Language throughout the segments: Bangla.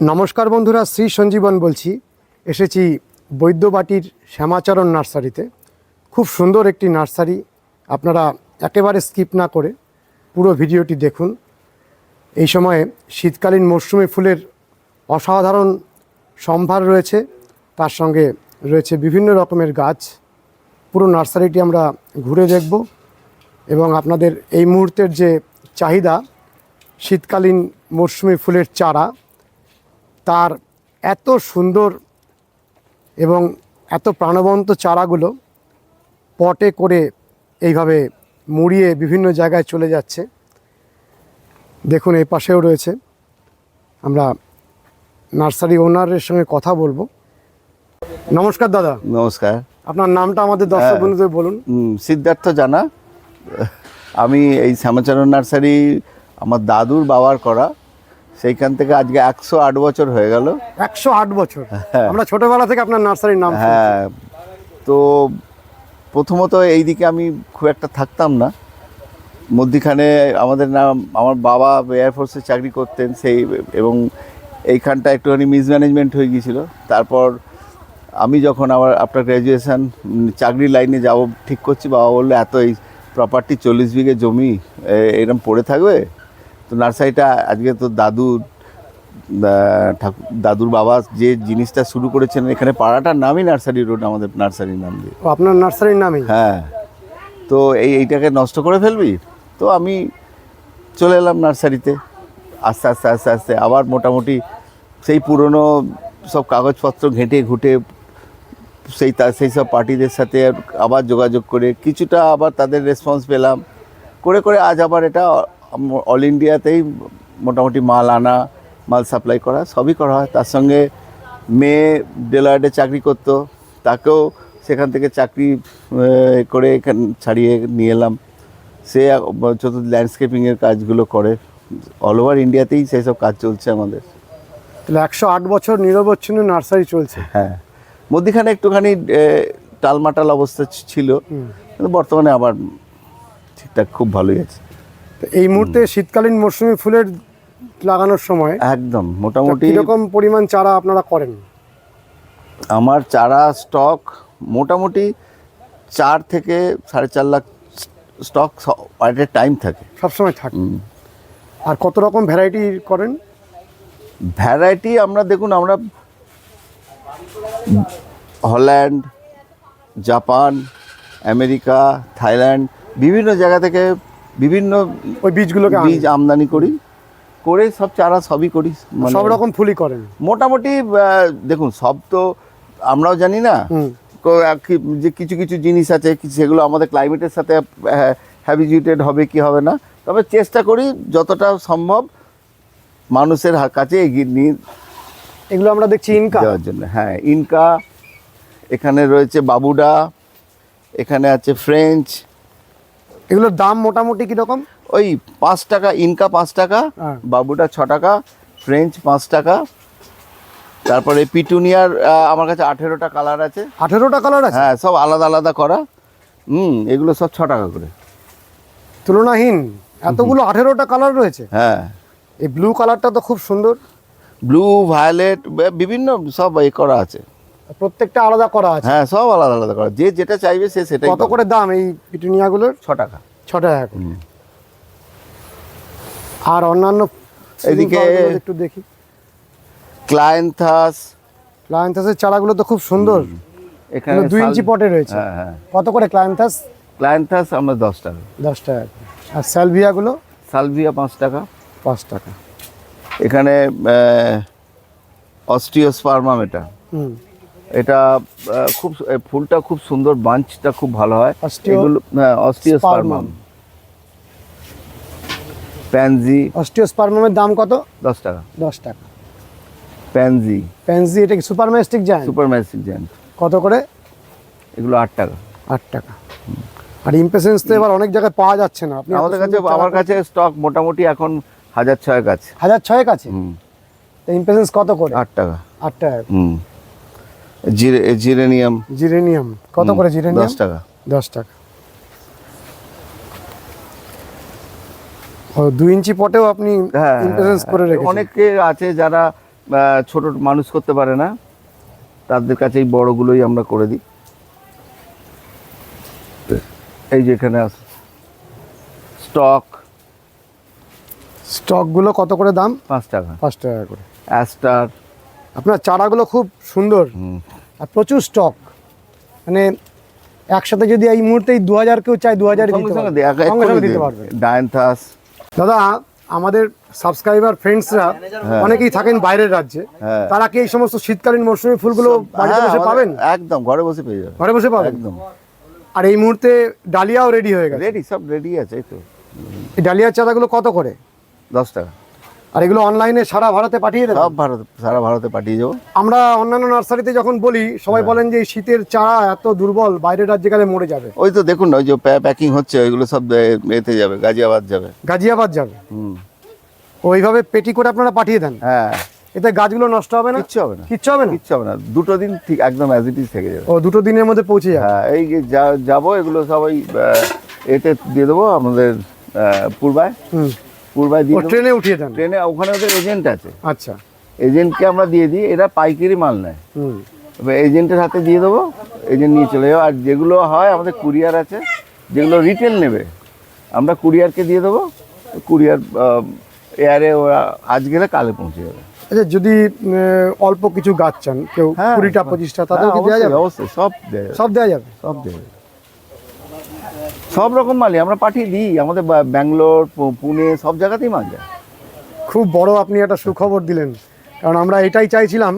নমস্কার বন্ধুরা, শ্রী সঞ্জীবন বলছি। এসেছি বৈদ্যবাটির শ্যামাচরণ নার্সারিতে। খুব সুন্দর একটি নার্সারি, আপনারা একেবারে স্কিপ না করে পুরো ভিডিওটি দেখুন। এই সময়ে শীতকালীন মরশুমে ফুলের অসাধারণ সম্ভার রয়েছে, তার সঙ্গে রয়েছে বিভিন্ন রকমের গাছ। পুরো নার্সারিটি আমরা ঘুরে দেখব এবং আপনাদের এই মুহূর্তের যে চাহিদা, শীতকালীন মরশুমি ফুলের চারা তার এত সুন্দর এবং এত প্রাণবন্ত চারাগুলো পটে করে এইভাবে মুড়িয়ে বিভিন্ন জায়গায় চলে যাচ্ছে। দেখুন এই পাশেও রয়েছে। আমরা নার্সারি ওনারের সঙ্গে কথা বলব। নমস্কার দাদা। নমস্কার। আপনার নামটা আমাদের দর্শক বন্ধুদের বলুন। সিদ্ধার্থ জানা। আমি এই শ্যামাচরণ নার্সারি আমার দাদুর বাবার করা। সেইখান থেকে আজকে একশো আট বছর হয়ে গেল। একশো আট বছর। আমরা ছোটবেলা থেকে আপনার নার্সারির নাম হ্যাঁ তো প্রথমত এই দিকে আমি খুব একটা থাকতাম না। মধ্যিখানে আমাদের নাম আমার বাবা এয়ারফোর্সে চাকরি করতেন সেই এবং এইখানটা একটুখানি মিসম্যানেজমেন্ট হয়ে গিয়েছিল। তারপর আমি যখন আমার আফটার গ্র্যাজুয়েশান চাকরির লাইনে যাব ঠিক করছি বাবা বলল এত এই প্রপার্টি চল্লিশ বিঘে জমি এ- এরম পড়ে থাকবে? তো নার্সারিটা আজকে তো দাদুর ঠাকুর দাদুর বাবা যে জিনিসটা শুরু করেছেন এখানে পাড়াটার নামই নার্সারি রোড আমাদের নার্সারির নাম দিয়ে। ও, আপনার নার্সারির নামই? হ্যাঁ। তো এই এইটাকে নষ্ট করে ফেলবি? তো আমি চলে এলাম নার্সারিতে। আস্তে আস্তে আস্তে আস্তে আবার মোটামুটি সেই পুরনো সব কাগজপত্র ঘেঁটে ঘুটে সেই তা সেই সব পার্টিদের সাথে আবার যোগাযোগ করে কিছুটা আবার তাদের রেসপন্স পেলাম। করে করে আজ আবার এটা অল ইন্ডিয়াতেই মোটামুটি মাল আনা মাল সাপ্লাই করা সবই করা হয়। তার সঙ্গে মেয়ে ডেলয়েডে চাকরি করতো তাকেও সেখান থেকে চাকরি করে এখান ছাড়িয়ে নিয়ে এলাম। সে যত ল্যান্ডস্কেপিংয়ের কাজগুলো করে। অল ওভার ইন্ডিয়াতেই সেই সব কাজ চলছে আমাদের। তাহলে একশো আট বছর নিরবচ্ছিন্ন নার্সারি চলছে। হ্যাঁ। মধ্যিখানে একটুখানি টালমাটাল অবস্থা ছিল। কিন্তু বর্তমানে আবার ঠিকঠাক খুব ভালোই আছে। এই মুহূর্তে শীতকালীন মৌসুমি ফুলের লাগানোর সময় একদম মোটামুটি কীরকম পরিমাণ চারা আপনারা করেন? আমার চারা স্টক মোটামুটি চার থেকে সাড়ে চার lakh stock at a time থাকে। সবসময় থাকে। আর কত রকম ভ্যারাইটি করেন? ভ্যারাইটি আমরা দেখুন আমরা হল্যান্ড জাপান আমেরিকা থাইল্যান্ড বিভিন্ন জায়গা থেকে বিভিন্ন ওই বীজগুলোকে বীজ আমদানি করি। করে সব চারা সবই করি মানে সব রকম ফুলই করেন? মোটামুটি দেখুন সব তো আমরাও জানি না। যে কিছু কিছু জিনিস আছে সেগুলো আমাদের ক্লাইমেটের সাথে হ্যাবিচুয়েটেড হবে কি হবে না। তবে চেষ্টা করি যতটা সম্ভব মানুষের কাছে এগিয়ে নিয়ে এগুলো আমরা দেখছি ইনকা। দেওয়ার জন্য। হ্যাঁ ইনকা এখানে রয়েছে বাবুডা এখানে আছে ফ্রেঞ্চ এগুলোর দাম মোটামুটি কীরকম? ওই পাঁচ টাকা ইনকা পাঁচ টাকা হ্যাঁ। বাবুটা ছ টাকা ফ্রেঞ্চ পাঁচ টাকা। তারপরে পিটুনিয়ার আমার কাছে আঠেরোটা কালার আছে। আঠেরোটা কালার আছে? হ্যাঁ সব আলাদা আলাদা করা। হুম এগুলো সব ছ টাকা করে। তুলনাহীন এতগুলো আঠেরোটা কালার রয়েছে? হ্যাঁ। এই ব্লু কালারটা তো খুব সুন্দর। ব্লু ভায়োলেট বিভিন্ন সব এ করা আছে। প্রত্যেকটা আলাদা করা আছে। হ্যাঁ সব আলাদা আলাদা করা। যে যেটা চাইবে সে সেটাই কত করে দাম এই পিটুনিয়াগুলোর? ছ টাকা। ছ টাকা আর অন্যান্য এদিকে- একটু দেখি। ক্লায়েন্থাস ক্লায়েন্থাসের চারাগুলো তো খুব সুন্দর। এখানে দুই ইঞ্চি পটে রয়েছে। হ্যাঁ হ্যাঁ। কত করে ক্লায়েন্থাস ক্লায়েন্থাস আমরা দশ টাকা। দশ টাকা। আর স্যালভিয়াগুলো সালভিয়া পাঁচ টাকা। পাঁচ টাকা। এখানে অস্টিওস্পার্মাম এটা। হুম। এটা খুব ফুলটা খুব সুন্দর বাঞ্চটা খুব ভালো হয়। এগুলো হ্যাঁ অস্টিওস্পার্মাম। প্যানজি। অস্টিওস্পার্মামের দাম কত? দশ টাকা। দশ টাকা। প্যানজি। প্যানজি এটা কি সুপার ম্যাস্টিক যায় সুপার ম্যাজিক জ্যান্ট। কত করে? এগুলো আট টাকা। আট টাকা। আর ইমপেসেন্স তো এবার অনেক জায়গায় পাওয়া যাচ্ছে না। আপনি আমাদের কাছে আমার কাছে স্টক মোটামুটি এখন হাজার ছয়েক আছে। হাজার ছয়েক আছে? হুম। তো ইমপেসেন্স কত করে? আট টাকা। আট টাকা। হুম। জিরেনিয়াম। জিরেনিয়াম। কত করে জিরেনিয়াম? দশ টাকা। দশ টাকা। ও দুই ইঞ্চি পটেও আপনি হ্যাঁ ইমপেসেন্স করে রেখেছেন। অনেকে আছে যারা ছোট মানুষ করতে পারে না। তাদের কাছে এই বড়গুলোই আমরা করে দিই। এই যে এখানে আছে। স্টক। স্টকগুলো কত করে দাম? পাঁচ টাকা। পাঁচ টাকা করে। অ্যাস্টার। আপনার চারাগুলো খুব সুন্দর। আর প্রচুর স্টক মানে একসাথে যদি এই মুহূর্তে দু হাজার কেউ চায় দু হাজার দিতে পারবে। ডায়ান্থাস দাদা আমাদের সাবস্ক্রাইবার ফ্রেন্ডসরা অনেকেই থাকেন বাইরের রাজ্যে। হ্যাঁ। তারা কি এই সমস্ত শীতকালীন মৌসুমি ফুলগুলো হ্যাঁ, বসে পাবেন? একদম ঘরে বসে পেয়ে যাবে ঘরে বসে পাবেন? একদম। আর এই মুহূর্তে ডালিয়াও রেডি হয়ে গেছে। রেডি সব রেডি আছে এই তো। এই ডালিয়ার চারাগুলো কত করে? দশ টাকা। আর এগুলো অনলাইনে সারা ভারতে পাঠিয়ে দেবেন? সব ভারত সারা ভারতে পাঠিয়ে যাব আমরা অন্যান্য নার্সারিতে যখন বলি সবাই হ্যাঁ। বলেন যে শীতের চারা এত দুর্বল বাইরের রাজ্যে গেলে মরে যাবে। ওই তো দেখুন না ওই যে প্যাকিং হচ্ছে ওইগুলো সব এতে যাবে গাজিয়াবাদ যাবে। গাজিয়াবাদ যাবে। হুম। ওইভাবে পেটি করে আপনারা পাঠিয়ে দেন? হ্যাঁ। এতে গাছগুলো নষ্ট হবে না? কিচ্ছু হবে না। কিচ্ছু হবে না? কিচ্ছু হবে না। দুটো দিন ঠিক একদম অ্যাজ ইট ইজ থেকে যাবে। ও দুটো দিনের মধ্যে পৌঁছে যাবে। হ্যাঁ এই যাব এগুলো সবাই এতে দিয়ে দেবো আমাদের পূর্বায়। হুম। পূর্বায় দিয়ে ট্রেনে উঠিয়ে দেন। ট্রেনে ওখানে ওদের এজেন্ট আছে। আচ্ছা। এজেন্টকে আমরা দিয়ে দিই এরা পাইকারি মাল নেয়। এবার এজেন্টের হাতে দিয়ে দেবো এজেন্ট নিয়ে চলে যাব আর যেগুলো হয় আমাদের কুরিয়ার আছে যেগুলো রিটেল নেবে আমরা কুরিয়ারকে দিয়ে দেবো। কুরিয়ার এয়ারে ওরা আজ গেলে কালে পৌঁছে যাবে। আচ্ছা যদি অল্প কিছু গাছ চান কেউ হ্যাঁ, কুড়িটা পঁচিশটা তাতেও হ্যাঁ, দেওয়া যাবে? অবশ্যই সব দেওয়া সব দেওয়া যাবে? সব দেওয়া যাবে। সব রকম মালই আমরা পাঠিয়ে দিই। আমাদের ব্যাঙ্গালোর পুনে সব জায়গাতেই মাল যায়। খুব বড় আপনি একটা সুখবর দিলেন। কারণ আমরা এটাই চাইছিলাম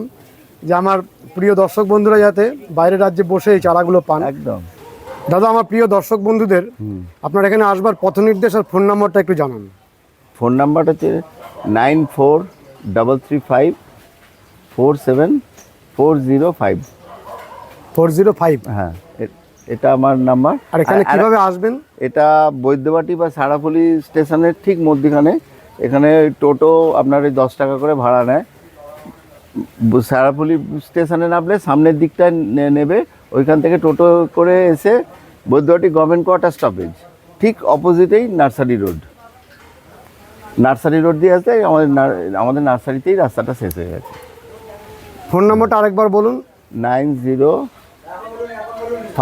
যে আমার প্রিয় দর্শক বন্ধুরা যাতে বাইরের রাজ্যে বসে এই চারাগুলো পান। একদম। দাদা আমার প্রিয় দর্শক বন্ধুদের আপনার এখানে আসবার পথ নির্দেশ আর ফোন নাম্বারটা একটু জানান। ফোন নাম্বারটা হচ্ছে nine four double three five four seven four zero five. Four zero five? হ্যাঁ এটা আমার নাম্বার। আর এখানে কীভাবে আসবেন? এটা বৈদ্যবাটি বা সারাফলি স্টেশনের ঠিক মধ্যখানে। এখানে টোটো আপনার এই দশ টাকা করে ভাড়া নেয়। সারাফলি স্টেশনে নামলে সামনের দিকটা নেবে। ওইখান থেকে টোটো করে এসে বৈদ্যবাটি গভর্নমেন্ট কোয়ার্টার স্টপেজ। ঠিক অপোজিটেই নার্সারি রোড। নার্সারি রোড দিয়ে আসতে আমাদের আমাদের নার্সারিতেই রাস্তাটা শেষ হয়ে গেছে। ফোন নাম্বারটা আরেকবার বলুন। নাইন জিরো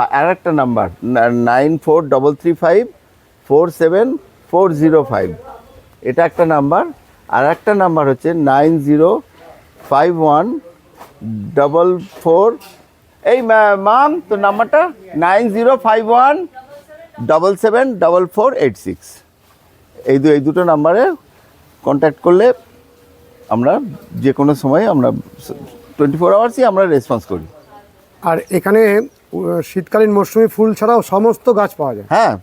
আর একটা number nine four double three five four seven four zero five. এটা একটা নাম্বার। আর একটা নাম্বার হচ্ছে nine zero five one double four. এই মা- মাম তো নাম্বারটা? Nine zero five one double seven double four eight six. এই দু, এই দুটো নাম্বারে কন্ট্যাক্ট করলে আমরা যে কোনো সময় আমরা টোয়েন্টি ফোর আওয়ার্সই আমরা রেসপন্স করি। আর এখানে শীতকালীন মৌসুমি ফুল ছাড়াও সমস্ত গাছ পাওয়া যায়। হ্যাঁ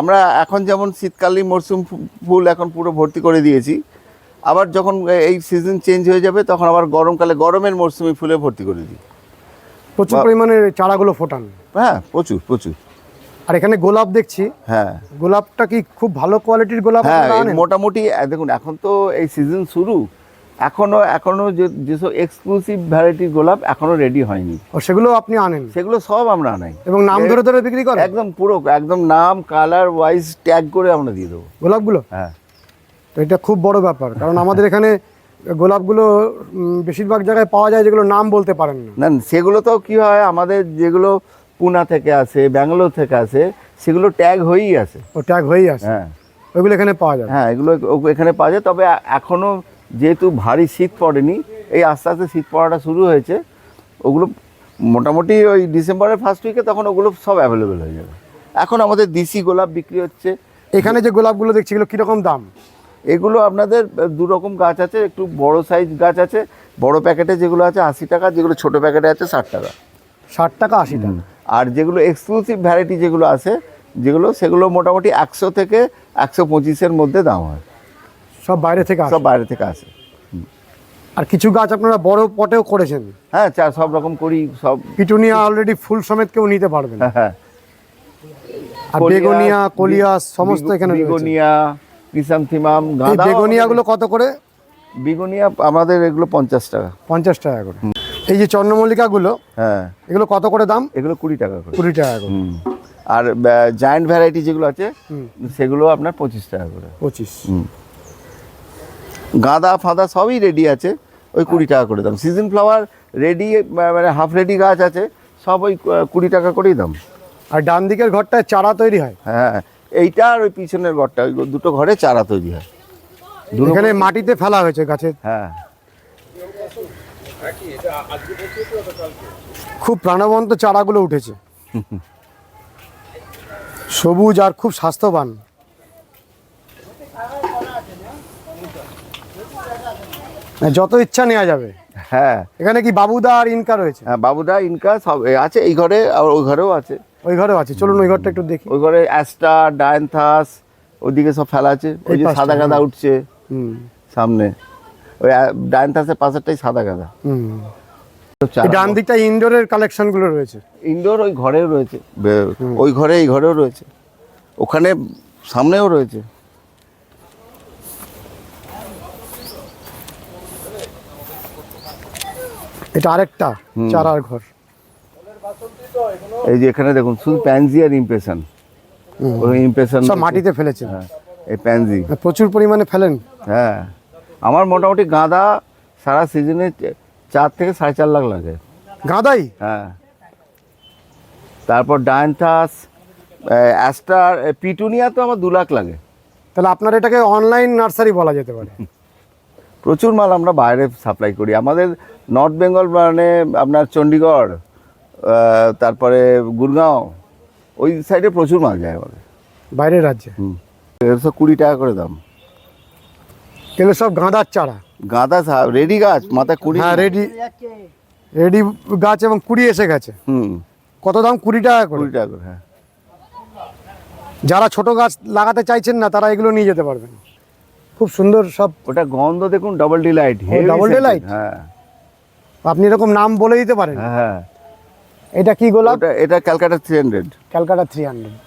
আমরা এখন যেমন শীতকালীন মরশুম ফুল এখন পুরো ভর্তি করে দিয়েছি। আবার যখন এই সিজন চেঞ্জ হয়ে যাবে তখন আবার গরমকালে গরমের মরশুমি ফুলে ভর্তি করে দিই। প্রচুর পরিমাণে চারাগুলো ফোটান। হ্যাঁ প্রচুর প্রচুর। আর এখানে গোলাপ দেখছি। হ্যাঁ। গোলাপটা কি খুব ভালো কোয়ালিটির গোলাপ হ্যাঁ? মোটামুটি দেখুন এখন তো এই সিজন শুরু। এখনও এখনও যে যেসব এক্সক্লুসিভ ভ্যারাইটির গোলাপ এখনও রেডি হয়নি। ও সেগুলো আপনি আনেন? সেগুলো সব আমরা আনাই। এবং নাম ধরে ধরে বিক্রি করেন? একদম পুরো একদম নাম কালার ওয়াইজ ট্যাগ করে আমরা দিয়ে দেবো। গোলাপগুলো? হ্যাঁ। তো এটা খুব বড় ব্যাপার কারণ আমাদের এখানে গোলাপগুলো বেশিরভাগ জায়গায় পাওয়া যায় যেগুলো নাম বলতে পারেন না। না সেগুলো তো কি হয় আমাদের যেগুলো পুনা থেকে আসে ব্যাঙ্গালোর থেকে আসে সেগুলো ট্যাগ হয়েই আছে। ও ট্যাগ হয়েই আছে? হ্যাঁ। ওইগুলো এখানে পাওয়া যায় হ্যাঁ এগুলো এখানে পাওয়া যায় তবে এ- এখনও যেহেতু ভারী শীত পড়েনি এই আস্তে আস্তে শীত পড়াটা শুরু হয়েছে ওগুলো মোটামুটি ওই ডিসেম্বরের ফার্স্ট উইকে তখন ওগুলো সব অ্যাভেলেবেল হয়ে যাবে। এখন আমাদের দেশি গোলাপ বিক্রি হচ্ছে। এখানে যে গোলাপগুলো দেখছি এগুলো কীরকম দাম? এগুলো আপনাদের দু রকম গাছ আছে একটু বড় সাইজ গাছ আছে বড় প্যাকেটে যেগুলো আছে আশি টাকা যেগুলো ছোট প্যাকেটে আছে ষাট টাকা। ষাট টাকা আশি টাকা। আর যেগুলো এক্সক্লুসিভ ভ্যারাইটি যেগুলো আছে যেগুলো সেগুলো মোটামুটি একশো থেকে একশো পঁচিশের মধ্যে দাম হয়। সব বাইরে থেকে আসে। সব বাইরে থেকে আসে। আর কিছু গাছ আপনারা বড় পটেও করেছেন। হ্যাঁ চা সব রকম করি সব পিটুনিয়া অলরেডি ফুল সমেত কেউ নিতে পারবেন হ্যাঁ হ্যাঁ। আর বেগোনিয়া কলিয়াস সমস্ত এখানে বিগোনিয়া ক্রিসান্থিমাম গাঁদা বেগোনিয়াগুলো কত করে? বিগোনিয়া আমাদের এগুলো পঞ্চাশ টাকা। পঞ্চাশ টাকা করে। এই যে চন্দ্রমল্লিকাগুলো হ্যাঁ। এগুলো কত করে দাম? এগুলো কুড়ি টাকা করে। কুড়ি টাকা করে। আর জায়ান্ট ভ্যারাইটি যেগুলো আছে। সেগুলো আপনার পঁচিশ টাকা করে। পঁচিশ। গাঁদা ফাঁদা সবই রেডি আছে ওই কুড়ি টাকা করে দাম। সিজন ফ্লাওয়ার রেডি মানে হাফ রেডি গাছ আছে সব ওই কুড়ি টাকা করেই দাম। আর ডান দিকের ঘরটায় চারা তৈরি হয়? হ্যাঁ এইটা আর ওই পিছনের ঘরটা ওই দুটো ঘরে চারা তৈরি হয়। এখানে মাটিতে ফেলা হয়েছে গাছের হ্যাঁ। খুব প্রাণবন্ত চারাগুলো উঠেছে। সবুজ আর খুব স্বাস্থ্যবান। যত ইচ্ছা নেওয়া যাবে। হ্যাঁ। এখানে কি বাবুদা আর ইনকা রয়েছে? হ্যাঁ বাবুদা ইনকা সব আছে এই ঘরে আর ওই ঘরেও আছে। ওই ঘরেও আছে। চলুন ওই ঘরটা একটু দেখি। ওই ঘরে অ্যাস্টার ডায়ান্থাস ওইদিকে সব ফেলা আছে। ওই যে সাদা গাঁদা উঠছে হুম। সামনে। ওই ডায়ান্থাসের পাশেরটাই সাদা গাঁদা। ডান দিকটা ইনডোরের কালেকশনগুলো রয়েছে। ইনডোর ওই ঘরেও রয়েছে। ওই ঘরে এই ঘরেও রয়েছে। ওখানে সামনেও রয়েছে। এটা আরেকটা চারার ঘর। এই যে এখানে দেখুন শুধু প্যানজি আর ইমপ্রেশন ওই ইমপ্রেশন সব মাটিতে ফেলেছেন হ্যাঁ এই প্যানজি। প্রচুর পরিমাণে ফেলেন। হ্যাঁ আমার মোটামুটি গাঁদা সারা সিজনে চার থেকে সাড়ে চার লাখ লাগে। গাঁদাই? হ্যাঁ। তারপর ডায়ান্থাস অ্যাস্টার পিটুনিয়া তো আমার দু লাখ লাগে। তাহলে আপনার এটাকে অনলাইন নার্সারি বলা যেতে পারে। প্রচুর মাল আমরা বাইরে সাপ্লাই করি। আমাদের নর্থ বেঙ্গল মানে আপনার চণ্ডীগড় তারপরে গুরগাঁও ওই সাইডে প্রচুর মাছ যায় আমাদের। বাইরের রাজ্যে? হুম। একশো কুড়ি টাকা করে দাম। এগুলো সব গাঁদার চারা? গাঁদা রেডি গাছ মাথায় কুড়ি হ্যাঁ রেডি রেডি গাছ এবং কুড়ি এসে গেছে। হুম। কত দাম? কুড়ি টাকা করে। কুড়ি টাকা করে হ্যাঁ। যারা ছোট গাছ লাগাতে চাইছেন না তারা এগুলো নিয়ে যেতে পারবেন। খুব সুন্দর সব ওটা গন্ধ দেখুন ডাবল ডিলাইট double delight? হ্যাঁ। আপনি এরকম নাম বলে দিতে পারেন? হ্যাঁ হ্যাঁ। এটা কি গোলাপ? এটা Calcutta three hundred Calcutta three hundred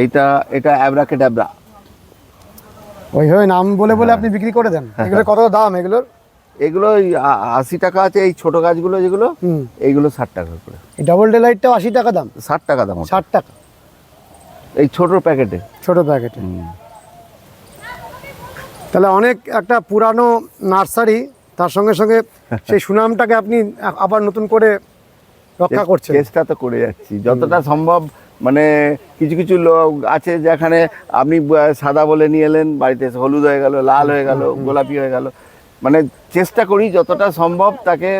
এইটা এটা অ্যাবরাকে ড্যাবরা ওইভাবে নাম বলে বলে আপনি বিক্রি করে দেন। এগুলো কত দাম এগুলোর? এগুলো ওই আশি টাকা আছে এই ছোট গাছগুলো যেগুলো এইগুলো ষাট টাকা করে। এই ডাবল ডেলাইটটাও আশি টাকা দাম? ষাট টাকা দাম ষাট টাকা। এই ছোট প্যাকেটে। ছোট প্যাকেটে। তাহলে অনেক একটা পুরানো নার্সারি তার সঙ্গে সঙ্গে সেই সুনামটাকে আপনি আবার নতুন করে রক্ষা করছেন। চেষ্টা তো করে যাচ্ছি। যতটা সম্ভব মানে কিছু কিছু লোক আছে যেখানে আপনি সাদা বলে নিয়ে এলেন বাড়িতে হলুদ হয়ে গেল লাল হয়ে গেল গোলাপি হয়ে গেল। মানে চেষ্টা করি যতটা সম্ভব তাকে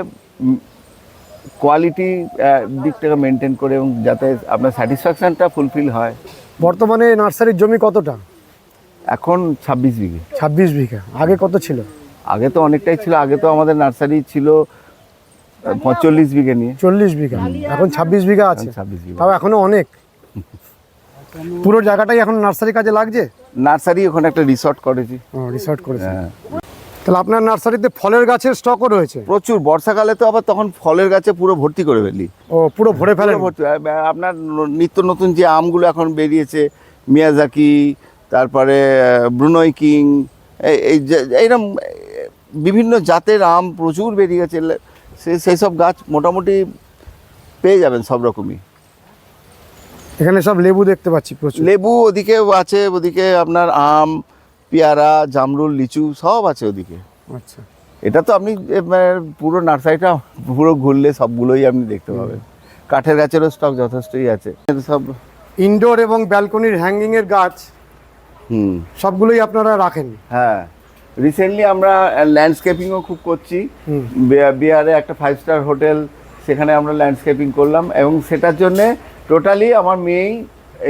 কোয়ালিটি দিকটাকে মেনটেন করে এবং যাতে আপনার স্যাটিসফ্যাকশানটা ফুলফিল হয়। বর্তমানে নার্সারির জমি কতটা? এখন ছাব্বিশ বিঘে। ছাব্বিশ বিঘা। আগে কত ছিল? আগে তো অনেকটাই ছিল আগে তো আমাদের নার্সারি ছিল পঁয়তাল্লিশ বিঘে নিয়ে। চল্লিশ বিঘা। এখন ছাব্বিশ বিঘা আছে। ছাব্বিশ বিঘে। তাও এখনও অনেক। পুরো জায়গাটাই এখন নার্সারি কাজে লাগছে? নার্সারি ওখানে একটা রিসর্ট করেছি। রিসর্ট করেছি। হ্যাঁ। তাহলে আপনার নার্সারিতে ফলের গাছের স্টকও রয়েছে? প্রচুর। বর্ষাকালে তো আবার তখন ফলের গাছে পুরো ভর্তি করে ফেলি। ও পুরো ভরে ফেলে ভর্তি। আপনার নিত্য নতুন যে আমগুলো এখন বেরিয়েছে মিয়াজাকি তারপরে ব্রুনই কিং এই এইরকম বিভিন্ন জাতের আম প্রচুর বেরিয়ে গেছে সে- সেই সব গাছ মোটামুটি পেয়ে যাবেন সব রকমই। এখানে সব লেবু দেখতে পাচ্ছি প্রচুর। লেবু ওদিকে আছে ওদিকে আপনার আম পেয়ারা জামরুল লিচু সব আছে ওদিকে। আচ্ছা। এটা তো আপনি মানে পুরো নার্সারিটা পুরো ঘুরলে সবগুলোই আপনি দেখতে পাবেন। কাঠের গাছেরও স্টক যথেষ্টই আছে। সব ইনডোর এবং ব্যালকনির হ্যাঙ্গিংয়ের গাছ হুম। সবগুলোই আপনারা রাখেন। হ্যাঁ। রিসেন্টলি আমরা ল্যান্ডস্কেপিংও খুব করছি। বিহারে একটা ফাইভ স্টার হোটেল সেখানে আমরা ল্যান্ডস্কেপিং করলাম এবং সেটার জন্যে টোটালি আমার মেয়েই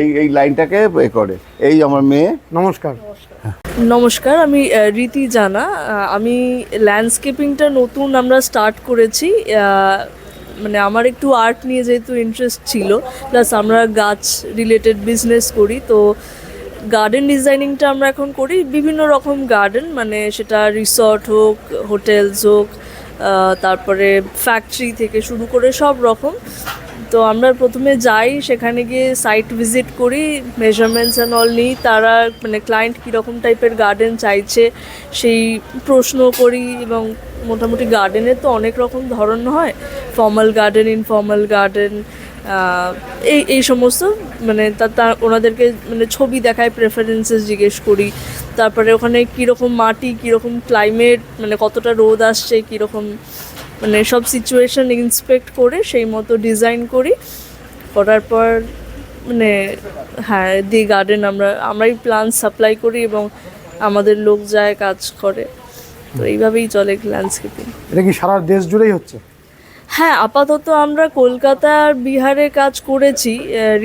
এই এই লাইনটাকে এ করে। এই আমার মেয়ে। নমস্কার। নমস্কার আমি রীতি জানা। আমি ল্যান্ডস্কেপিংটা নতুন আমরা স্টার্ট করেছি। মানে আমার একটু আর্ট নিয়ে যেহেতু ইন্টারেস্ট ছিল প্লাস আমরা গাছ রিলেটেড বিজনেস করি তো গার্ডেন ডিজাইনিংটা আমরা এখন করি। বিভিন্ন রকম গার্ডেন মানে সেটা রিসর্ট হোক হোটেলস হোক তারপরে ফ্যাক্টরি থেকে শুরু করে সব রকম। তো আমরা প্রথমে যাই, সেখানে গিয়ে সাইট ভিজিট করি মেজারমেন্টস অ্যান্ড অল নিই। তারা মানে ক্লায়েন্ট কীরকম টাইপের গার্ডেন চাইছে, সেই প্রশ্ন করি এবং মোটামুটি গার্ডেনের তো অনেক রকম ধরন হয়। ফর্মাল গার্ডেন ইনফর্মাল গার্ডেন এই এই সমস্ত মানে তা ওনাদেরকে মানে ছবি দেখায় প্রেফারেন্সেস জিজ্ঞেস করি। তারপরে ওখানে কীরকম মাটি, কীরকম ক্লাইমেট মানে কতটা রোদ আসছে, কীরকম মানে সব সিচুয়েশান ইন্সপেক্ট করে সেই মতো ডিজাইন করি। করার পর মানে হ্যাঁ দি গার্ডেন আমরা, আমরাই প্লান্ট সাপ্লাই করি এবং আমাদের লোক যায় কাজ করে। তো এইভাবেই চলে ল্যান্ডস্কেপিং এটা কি সারা দেশ জুড়েই হচ্ছে? হ্যাঁ আপাতত আমরা কলকাতা আর বিহারে কাজ করেছি।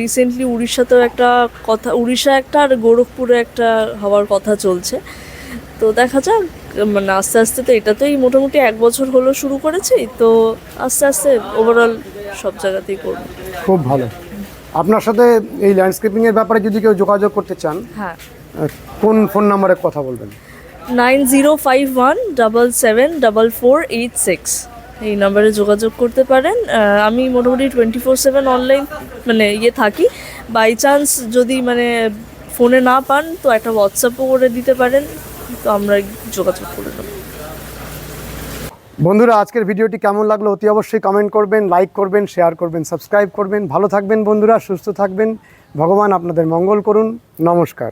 রিসেন্টলি উড়িষ্যাতেও একটা কথা উড়িষ্যা একটা আর গোরখপুরে একটা হওয়ার কথা চলছে। তো দেখা যাক মানে আস্তে আস্তে তো এটাতেই মোটামুটি এক বছর হলো শুরু করেছি তো আস্তে আস্তে ওভারঅল সব জায়গাতেই করব। খুব ভালো। আপনার সাথে এই ল্যান্ডস্কেপিংয়ের ব্যাপারে যদি কেউ যোগাযোগ করতে চান হ্যাঁ। কোন ফোন নাম্বারে কথা বলবেন? Nine zero five one double seven double four eight six. এই নাম্বারে যোগাযোগ করতে পারেন। আমি মোটামুটি টোয়েন্টি ফোর সেভেন অনলাইন মানে ইয়ে থাকি। বাই চান্স যদি মানে ফোনে না পান, তো একটা হোয়াটসঅ্যাপও করে দিতে পারেন। তো আমরা যোগাযোগ করে নেব। বন্ধুরা, আজকের ভিডিওটি কেমন লাগল অতি অবশ্যই কমেন্ট করবেন লাইক করবেন শেয়ার করবেন সাবস্ক্রাইব করবেন। ভালো থাকবেন বন্ধুরা, সুস্থ থাকবেন। ভগবান আপনাদের মঙ্গল করুন। নমস্কার।